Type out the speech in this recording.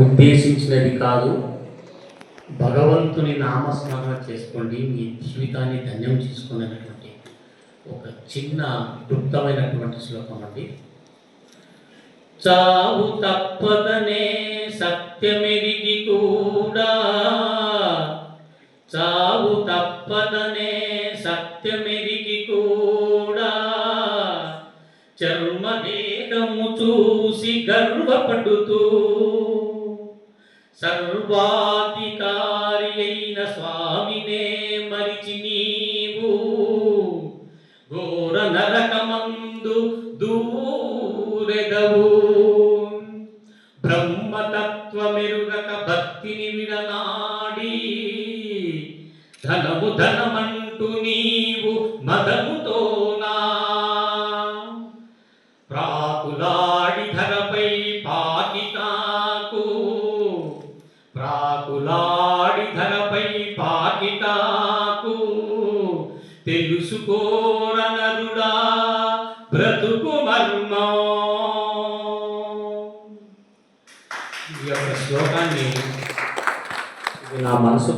ఉద్దేశించినది కాదు. భగవంతుని నామస్మరణ చేసుకోండి మీ జీవితాన్ని ధన్యం చేసుకునేటటువంటి ఒక చిన్న క్లుప్తమైనటువంటి శ్లోకం అండి. చావు తప్పదనే సత్యమెరిగి కూడా చావు తప్పదనే సత్యమెరిగి కూడా చర్మదేహము చూసి గర్వపడుతూ సర్వాధికారి అయిన స్వామినే మరిచి నీవు. ఘోర నరకమందు దూరెదవు. బ్రహ్మతత్వమెరుగక భక్తిని విడనాడి. ధనము ధనమంటూ నీవు మదముతోనా. ప్రాకులా రాకులాడి ధరపై పాకిటాకు తెలుసుకోరనరుడా బ్రతుకు మర్మం. ఈ యొక్క శ్లోకాన్ని నా మనసు